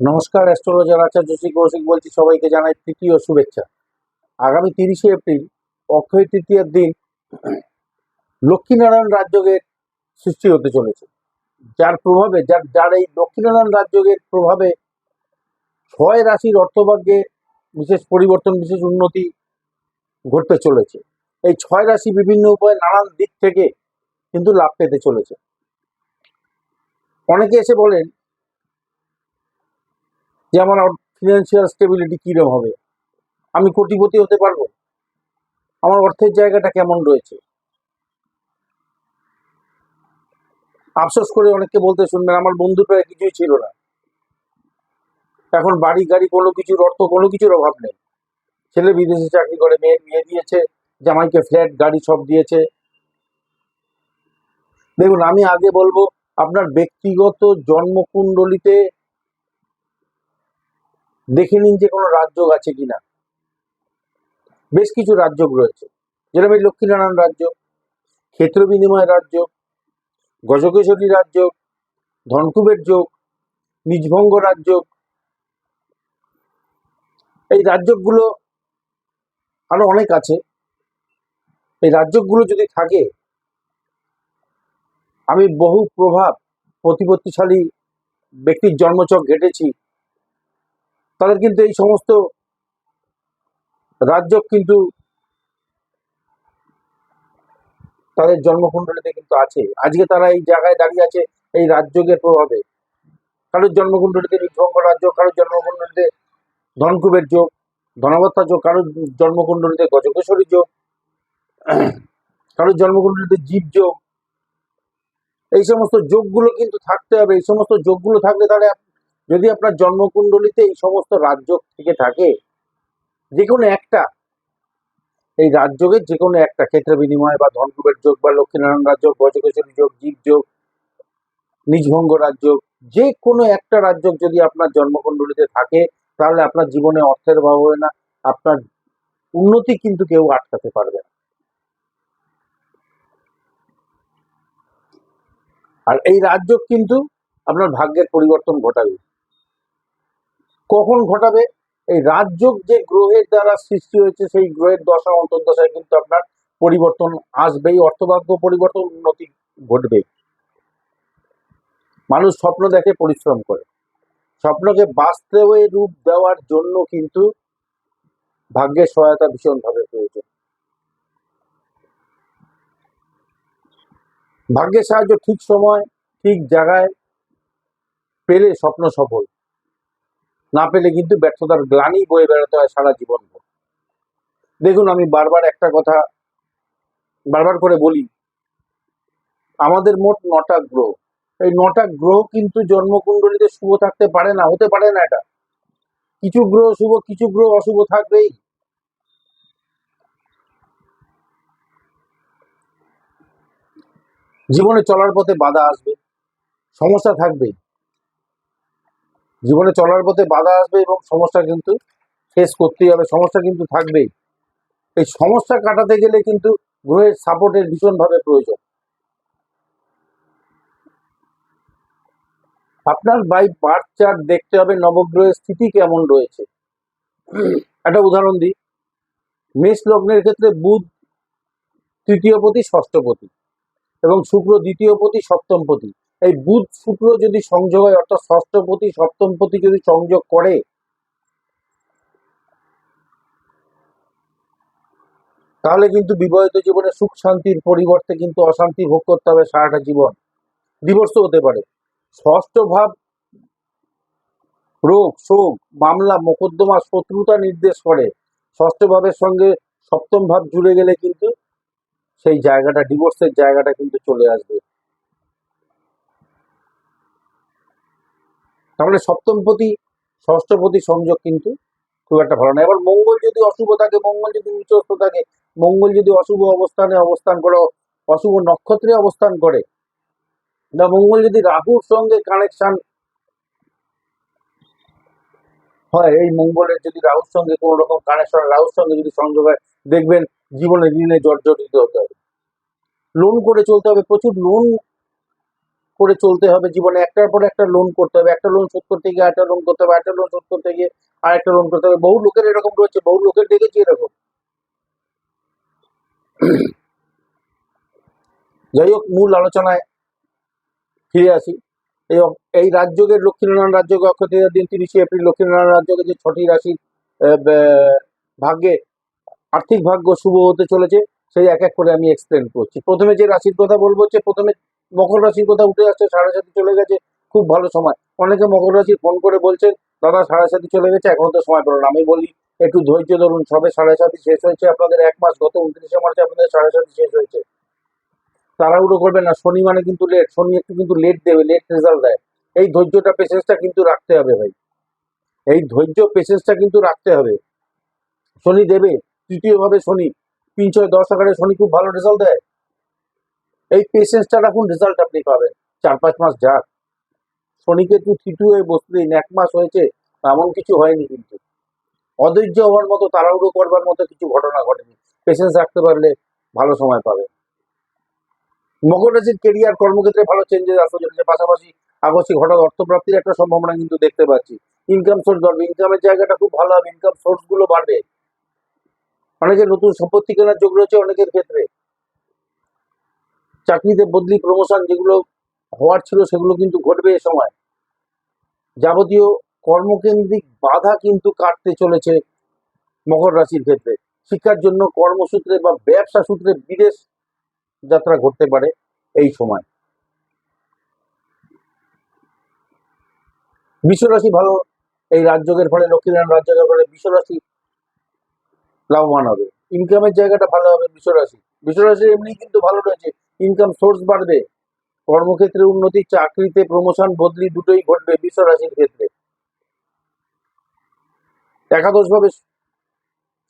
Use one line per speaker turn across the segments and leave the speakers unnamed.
নমস্কার, অ্যাস্ট্রোলজার আচার্য শ্রী কৌশিক বলছি, সবাইকে জানাই তৃতীয় শুভেচ্ছা। আগামী তিরিশে এপ্রিল, অক্ষয় তৃতীয়ার দিন, লক্ষ্মীনারায়ণ রাজযোগের সৃষ্টি হতে চলেছে। যার প্রভাবে, যার যার এই লক্ষ্মীনারায়ণ রাজযোগের প্রভাবে ছয় রাশির অর্থভাগ্যে বিশেষ পরিবর্তন, বিশেষ উন্নতি ঘটতে চলেছে। এই ছয় রাশি বিভিন্ন উপায়ে নানান দিক থেকে কিন্তু লাভ পেতে চলেছে। অনেকে এসে বলেন যে আমার ফিনান্সিয়াল স্টেবিলিটি কীরকম হবে? আমি কোটিপতি হতে পারব? আমার অর্থের জায়গাটা কেমন রয়েছে? আফসোস করে অনেককে বলতে শুনবেন, আমার বন্ধু প্রায় কিছুই ছিল না। এখন বাড়ি, গাড়ি কোনো কিছুর অর্থ, কোনো কিছুর অভাব নেই। ছেলে বিদেশে চাকরি করে, মেয়ে বিয়ে দিয়েছে, জামাইকে ফ্ল্যাট গাড়ি সব দিয়েছে। দেখুন, আমি আগে বলব, আপনার ব্যক্তিগত জন্মকুণ্ডলিতে দেখে নিন যে কোনো রাজযোগ আছে কিনা। বেশ কিছু রাজযোগ রয়েছে। যেরকম এই লক্ষ্মীনারায়ণ রাজ্য ক্ষেত্র বিনিময় রাজ্য গজকেশরী রাজ্য ধনকুবের যোগ, নিজভঙ্গ রাজ্য এই রাজ্যগুলো আরও অনেক আছে। এই রাজ্যগুলো যদি থাকে, আমি বহু প্রভাব, প্রতিপত্তিশালী ব্যক্তির জন্মচক ঘেটেছি। তাদের কিন্তু এই সমস্ত রাজ্য কিন্তু তাদের জন্মকুণ্ডলিতে কিন্তু আছে। আজকে তারা এই জায়গায় দাঁড়িয়ে আছে, এই রাজ্যের প্রভাবে। কারোর জন্মকুণ্ডলিতে নির্ভঙ্গ রাজ্য, কারোর জন্মকুণ্ডলিতে ধনকুবের যোগ, ধনবত্তা যোগ, কারোর জন্মকুণ্ডলিতে গজকেশ্বরী যোগ, কারোর জন্মকুণ্ডলিতে জীব যোগ। এই সমস্ত যোগগুলো কিন্তু থাকতে হবে। এই সমস্ত যোগগুলো থাকলে আপ- যদি আপনার জন্মকুণ্ডলিতে এই সমস্ত রাজ্য থেকে থাকে যে কোনো একটা, এই রাজযোগের যে কোনো একটা, ক্ষেত্র বিনিময় বা ধনকুবের যোগ বা লক্ষ্মীনারায়ণ রাজ্য গজকেশ্বরী যোগ, জীব যোগ নিজভঙ্গ রাজ্য যে কোনো একটা রাজ্য যদি আপনার জন্মকুণ্ডলিতে থাকে, তাহলে আপনার জীবনে অর্থের অভাব হবে না, আপনার উন্নতি কিন্তু কেউ আটকাতে পারবে না। আর এই রাজ্য কিন্তু আপনার ভাগ্যের পরিবর্তন ঘটাবে। কখন ঘটাবে? এই রাজযোগ যে গ্রহের দ্বারা সৃষ্টি হয়েছে, সেই গ্রহের দশা, অন্তর্দশায় কিন্তু আপনার পরিবর্তন আসবেই, অর্থভাগ্য পরিবর্তন উন্নতি ঘটবে মানুষ স্বপ্ন দেখে পরিশ্রম করে। স্বপ্নকে বাস্তবে রূপ দেওয়ার জন্য কিন্তু ভাগ্যের সহায়তা ভীষণভাবে প্রয়োজন। ভাগ্যের সাহায্য ঠিক সময়, ঠিক জায়গায় পেলে স্বপ্ন সফল। না পেলে কিন্তু ব্যর্থতার গ্লানি বয়ে বেড়াতে হয় সারা জীবন। দেখুন, আমি বারবার একটা কথা বারবার করে বলি, আমাদের মোট নটা গ্রহ। এই নটা গ্রহ কিন্তু জন্মকুণ্ডলিতে শুভ থাকতে পারে না, হতে পারে না এটা। কিছু গ্রহ শুভ, কিছু গ্রহ অশুভ থাকবেই। জীবনে চলার পথে বাধা আসবে, সমস্যা থাকবেই। জীবনে চলার পথে বাধা আসবে এবং সমস্যা কিন্তু ফেস করতেই হবে, সমস্যা কিন্তু থাকবেই। এই সমস্যা কাটাতে গেলে কিন্তু গ্রহের সাপোর্টের ভীষণভাবে প্রয়োজন। আপনার বাই বার্থ চার্ট দেখতে হবে নবগ্রহের স্থিতি কেমন রয়েছে। একটা উদাহরণ দিই। মেষ লগ্নের ক্ষেত্রে বুধ তৃতীয় পতি ষষ্ঠপতি এবং শুক্র দ্বিতীয় পতি, সপ্তম পতি। এই বুধ শুক্র যদি সংযোগ হয়, অর্থাৎ ষষ্ঠপতি সপ্তম পতি যদি সংযোগ করে, তাহলে কিন্তু বিবাহিত জীবনে সুখ শান্তির পরিবর্তে কিন্তু অশান্তি ভোগ করতে হবে সারাটা জীবন। ডিভোর্স হতে পারে। ষষ্ঠ ভাব, রোগ, শোক, মামলা, মোকদ্দমা, শত্রুতা নির্দেশ করে। ষষ্ঠ ভাবের সঙ্গে সপ্তম ভাব জুড়ে গেলে কিন্তু সেই জায়গাটা ডিভোর্সের জায়গাটা কিন্তু চলে আসবে। তাহলে সপ্তমপতি, ষষ্ঠপতি সংযোগ কিন্তু খুব একটা ভালো না। এবার মঙ্গল যদি অশুভ থাকে, মঙ্গল যদি নিচস্থ থাকে, মঙ্গল যদি অশুভ অবস্থানে অবস্থান করে, অশুভ নক্ষত্রে অবস্থান করে না মঙ্গল যদি রাহুর সঙ্গে কানেকশন হয়, এই মঙ্গলের যদি রাহুর সঙ্গে কোনো রকম কানেকশন রাহুর সঙ্গে যদি সংযোগ হয়, দেখবেন জীবনে ঋণে জর্জরিত হতে হবে। লোন করে চলতে হবে। প্রচুর লোন করে চলতে হবে জীবনে। একটার পর একটা লোন করতে হবে। একটা লোন শোধ করতে গিয়ে একটা লোন করতে হবে একটা লোন শোধ করতে গিয়ে আর একটা লোন করতে হবে। বহু লোকের এরকম রয়েছে, বহু লোকের দেখেছি এরকম। যাই হোক, মূল আলোচনায় ফিরে আসি। এই অ- এই রাজ্যের লক্ষ্মীনারায়ণ রাজ্যকে অক্ষয় তৃতীয়ার দিন তিরিশে এপ্রিল লক্ষ্মীনারায়ণ রাজ্যকে যে ছটি রাশি ভাগ্যে আর্থিক ভাগ্য শুভ হতে চলেছে, সেই এক এক করে আমি এক্সপ্লেন করছি। প্রথমে যে রাশির কথা বলব হচ্ছে, প্রথমে মকর রাশির কথা উঠে আসছে, সাড়ে সাথে চলে গেছে, খুব ভালো সময়। অনেকে মকর রাশি ফোন করে বলছেন, দাদা, সাড়ে সাথে চলে গেছে, এখন তো সময় পেল না। আমি বলি, একটু ধৈর্য ধরুন, সবে সাড়ে সাথে শেষ হয়েছে আপনাদের এক মাস, গত উনত্রিশে মার্চে আপনাদের সাড়ে সাথে শেষ হয়েছে। তাড়াহুড়ো করবেন না, শনি মানে কিন্তু লেট শনি একটু কিন্তু লেট দেবে লেট রেজাল্ট দেয়। এই ধৈর্যটা পেশেন্সটা কিন্তু রাখতে হবে ভাই। এই ধৈর্য পেশেন্সটা কিন্তু রাখতে হবে। শনি দেবে, তৃতীয়ভাবে শনি, তিন ছয়, দশ আকারে শনি খুব ভালো রেজাল্ট দেয়। এই পেশেন্সটা রাখুন রেজাল্ট আপনি পাবেন। চার, পাঁচ মাস যাক। শনিকে একটু থিটু হয়ে বসতে এক মাস হয়েছে এমন কিছু হয়নি কিন্তু। অধৈর্য হওয়ার মতো, তাড়াহুড়ো করবার মতো কিছু ঘটনা ঘটেনি। পেশেন্স রাখতে পারলে ভালো সময় পাবে মকর রাশির কেরিয়ার কর্মক্ষেত্রে ভালো চেঞ্জেস আসতে চলেছে। পাশাপাশি আকস্মিক হঠাৎ অর্থপ্রাপ্তির একটা সম্ভাবনা কিন্তু দেখতে পাচ্ছি। ইনকাম সোর্স বাড়বে ইনকামের জায়গাটা খুব ভালো হবে ইনকাম সোর্সগুলো বাড়বে। অনেকের নতুন সম্পত্তি কেনার যোগ রয়েছে অনেকের ক্ষেত্রে। চাকরিতে বদলি প্রমোশন যেগুলো হওয়ার ছিল সেগুলো কিন্তু ঘটবে এ সময়। যাবতীয় কর্মকেন্দ্রিক বাধা কিন্তু কাটতে চলেছে মকর রাশির ক্ষেত্রে। শিক্ষার জন্য কর্মসূত্রে বা ব্যবসা সূত্রে বিদেশ যাত্রা ঘটতে পারে এই সময়। বিশ্বরাশি ভালো, এই রাজযোগের ফলে, লক্ষ্মীনারায়ণ রাজযোগের ফলে বিশ্বরাশি লাভবান হবে। ইনকামের জায়গাটা ভালো হবে বিশ্বরাশি। বিশ্বরাশি এমনি কিন্তু ভালো রয়েছে। ইনকাম সোর্স বাড়বে, কর্মক্ষেত্রে উন্নতি, চাকরিতে প্রমোশন বদলি দুটোই ঘটবে বিশ্বরাশির ক্ষেত্রে। একাদশ ভাবে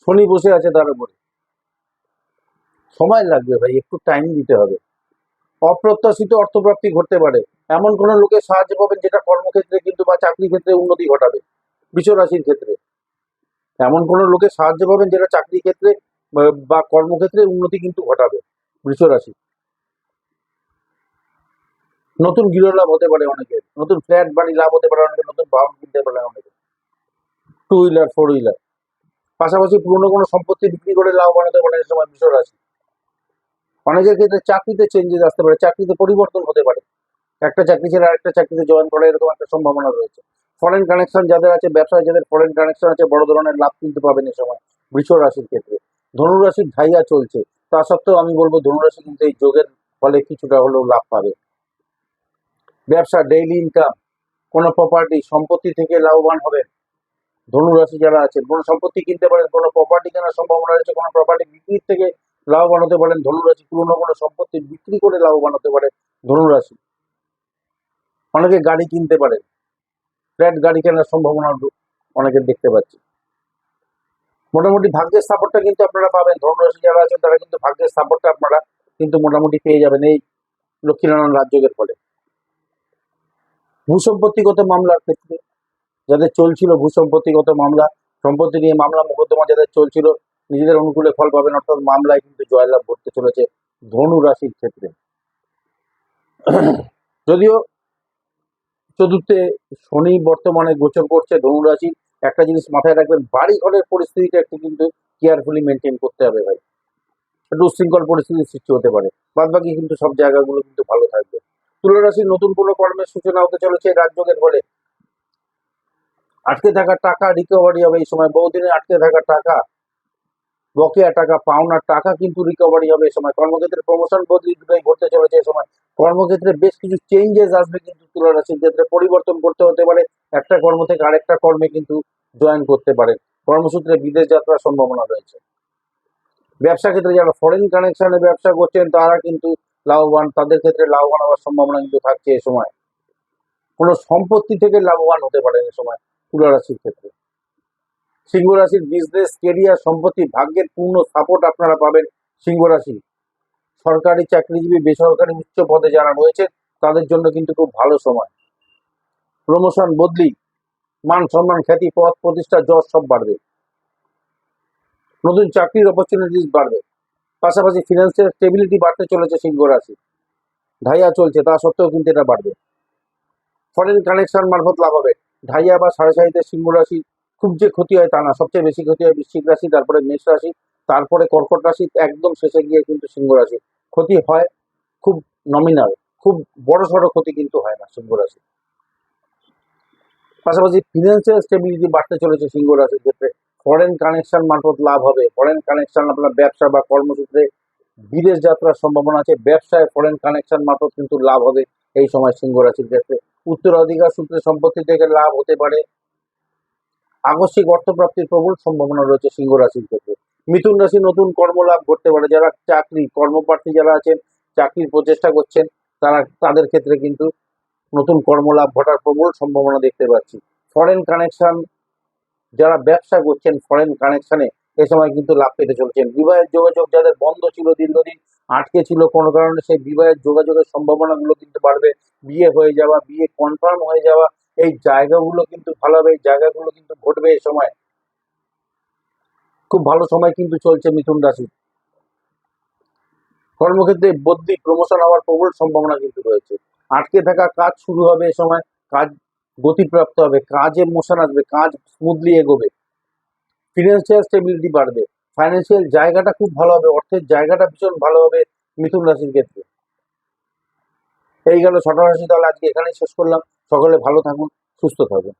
শনি বসে আছে তার উপরে। সময় লাগবে ভাই, একটু টাইম দিতে হবে। অপ্রত্যাশিত অর্থপ্রাপ্তি ঘটতে পারে। এমন কোনো লোকের সাহায্য পাবেন যেটা কর্মক্ষেত্রে কিন্তু বা চাকরি ক্ষেত্রে উন্নতি ঘটাবে বিশ্বরাশির ক্ষেত্রে। এমন কোনো লোকের সাহায্য পাবেন যেটা চাকরি ক্ষেত্রে বা- বা কর্মক্ষেত্রে উন্নতি কিন্তু ঘটাবে বৃষরাশি নতুন গৃহ লাভ হতে পারে অনেকের নতুন ফ্ল্যাট বাড়ি লাভ হতে পারে অনেকে, নতুন বাহন কিনতে পারে অনেকে। টু হুইলার ফোর হুইলার পাশাপাশি পুরনো কোনো সম্পত্তি বিক্রি করে লাভ বানাতে পারে সময় বৃষরাশি অনেকের ক্ষেত্রে চাকরিতে চেঞ্জেস আসতে পারে, চাকরিতে পরিবর্তন হতে পারে। একটা চাকরি ছেড়ে আরেকটা চাকরিতে জয়েন করার এরকম একটা সম্ভাবনা রয়েছে। ফরেন কানেকশন যাদের আছে, ব্যবসায় যাদের ফরেন কানেকশন আছে, বড় ধরনের লাভ কিনতে পাবেন এই সময় বৃষ রাশির ক্ষেত্রে। ধনুরাশির ধাইয়া চলছে। তা সত্ত্বেও আমি বলব, ধনুরাশি কিন্তু এই যোগের ফলে কিছুটা হলেও লাভ পাবে। ব্যবসা ডেইলি ইনকাম কোনো প্রপার্টি সম্পত্তি থেকে লাভবান হবে ধনুরাশি যারা আছেন, কোনো সম্পত্তি কিনতে পারেন, কোনো প্রপার্টি কেনার সম্ভাবনা রয়েছে, কোনো প্রপার্টি বিক্রির থেকে লাভবান হতে পারেন, ধনুরাশি, পুরনো কোনো সম্পত্তি বিক্রি করে লাভবান হতে পারে ধনুরাশি। অনেকে গাড়ি কিনতে পারেন ফ্ল্যাট গাড়ি কেনার সম্ভাবনা অনেকের দেখতে পাচ্ছি। মোটামুটি ভাগ্যের সাপোর্টটা কিন্তু আপনারা পাবেন, ধনুরাশি যারা আছেন তারা কিন্তু ভাগ্যের সাপোর্টটা আপনারা কিন্তু মোটামুটি পেয়ে যাবেন এই লক্ষ্মীনারায়ণ রাজযোগের ফলে। ভূসম্পত্তিগত মামলার ক্ষেত্রে যাদের চলছিল ভূসম্পত্তিগত মামলা, সম্পত্তি নিয়ে মামলা মোকদ্দমা যাদের চলছিল, নিজেদের অনুকূলে ফল পাবেন, অর্থাৎ মামলায় কিন্তু জয়লাভ করতে চলেছে ধনু রাশির ক্ষেত্রে। যদিও চতুর্থে শনি বর্তমানে গোচর করছে ধনুরাশি একটা জিনিস মাথায় রাখবেন বাড়ি ঘরের পরিস্থিতিটা একটু কিন্তু কেয়ারফুলি মেনটেন করতে হবে ভাই। একটু উশৃঙ্খল পরিস্থিতির সৃষ্টি হতে পারে। বাদ বাকি কিন্তু সব জায়গাগুলো কিন্তু ভালো থাকবে। তুলা রাশির নতুন কোনো কর্মের সূচনা হতে চলেছে রাজযোগের ফলে। আটকে থাকা টাকা রিকভারি হবে এই সময়। বহুদিনে আটকে থাকা টাকা, বকেয়া টাকা, পাওনার টাকা কিন্তু রিকভারি হবে এই সময়। কর্মক্ষেত্রে প্রমোশন বদলি দুটোই ঘটতে চলেছে এই সময়। কর্মক্ষেত্রে বেশ কিছু চেঞ্জেস আসবে কিন্তু তুলা রাশির ক্ষেত্রে। পরিবর্তন করতে হতে পারে। একটা কর্ম থেকে আরেকটা কর্মে কিন্তু জয়েন করতে পারে। কর্মসূত্রে বিদেশ যাত্রার সম্ভাবনা রয়েছে। ব্যবসা ক্ষেত্রে যারা ফরেন কানেকশনে ব্যবসা করছেন, তারা কিন্তু লাভবান, তাদের ক্ষেত্রে লাভবান হওয়ার সম্ভাবনা কিন্তু থাকছে এ সময়। কোনো সম্পত্তি থেকে লাভবান হতে পারেন এ সময় তুলা রাশির ক্ষেত্রে। সিংহ রাশির বিজনেস কেরিয়ার সম্পত্তি, ভাগ্যের পূর্ণ সাপোর্ট আপনারা পাবেন সিংহ রাশি। সরকারি চাকরিজীবী, বেসরকারি উচ্চ পদে যারা রয়েছে, তাদের জন্য কিন্তু খুব ভালো সময়। প্রমোশন বদলি, মান সম্মান খ্যাতি, পদ প্রতিষ্ঠা, যশ সব বাড়বে। নতুন চাকরির অপরচুনিটিস বাড়বে। পাশাপাশি ফিনান্সিয়াল স্টেবিলিটি বাড়তে চলেছে সিংহ রাশি। ঢাইয়া চলছে, তা সত্ত্বেও কিন্তু এটা বাড়বে। ফরেন কানেকশন মারফত লাভ হবে। ঢাইয়া বা সাড়ে সাড়িতে সিংহ রাশি খুব যে ক্ষতি হয় তা না, সবচেয়ে বেশি ক্ষতি হয় বৃশ্চিক রাশি, তারপরে মেষ রাশি, তারপরে কর্কট রাশি, একদম শেষে গিয়ে কিন্তু সিংহ রাশি। ক্ষতি হয় খুব নমিনাল খুব বড় সড়ো ক্ষতি কিন্তু হয় না সিংহ রাশি। পাশাপাশি ফিনান্সিয়াল স্টেবিলিটি বাড়তে চলেছে সিংহ রাশির ক্ষেত্রে। ফরেন কানেকশন মারফত লাভ হবে। ফরেন কানেকশন আপনার ব্যবসা বা কর্মসূত্রে বিদেশ যাত্রার সম্ভাবনা আছে। ব্যবসায় ফরেন কানেকশন মারফত কিন্তু লাভ হবে এই সময় সিংহ রাশির ক্ষেত্রে। উত্তরাধিকার সূত্রে সম্পত্তি থেকে লাভ হতে পারে। আকস্মিক অর্থপ্রাপ্তির প্রবল সম্ভাবনা রয়েছে সিংহ রাশির ক্ষেত্রে। মিথুন রাশি নতুন কর্মলাভ ঘটতে পারে। যারা চাকরি, কর্মপ্রার্থী যারা আছেন, চাকরির প্রচেষ্টা করছেন, তারা, তাদের ক্ষেত্রে কিন্তু নতুন কর্মলাভ ঘটার প্রবল সম্ভাবনা দেখতে পাচ্ছি। ফরেন কানেকশন যারা ব্যবসা করছেন ফরেন কানেকশনে এ সময় কিন্তু লাভ পেতে চলছেন। বিবাহের যোগাযোগ যাদের বন্ধ ছিল দীর্ঘদিন, আটকে ছিল কোনো কারণে, সেই বিবাহের যোগাযোগের সম্ভাবনাগুলো কিন্তু বাড়বে। বিয়ে হয়ে যাওয়া, বিয়ে কনফার্ম হয়ে যাওয়া, এই জায়গাগুলো কিন্তু ভালো হবে এই জায়গাগুলো কিন্তু ঘটবে এই সময়। খুব ভালো সময় কিন্তু চলছে মিথুন রাশি। কর্মক্ষেত্রে বদলি প্রমোশন হওয়ার প্রবল সম্ভাবনা কিন্তু রয়েছে। আটকে থাকা কাজ শুরু হবে এ সময়। কাজ গতিপ্রাপ্ত হবে, কাজে মোশন আসবে, কাজ স্মুথলি এগোবে। ফিনান্সিয়াল স্টেবিলিটি বাড়বে। ফাইন্যান্সিয়াল জায়গাটা খুব ভালো হবে, অর্থের জায়গাটা ভীষণ ভালো হবে মিথুন রাশির ক্ষেত্রে। এই গেল ছটা রাশি, তাহলে আজকে এখানেই শেষ করলাম। সকলে ভালো থাকুন, সুস্থ থাকুন।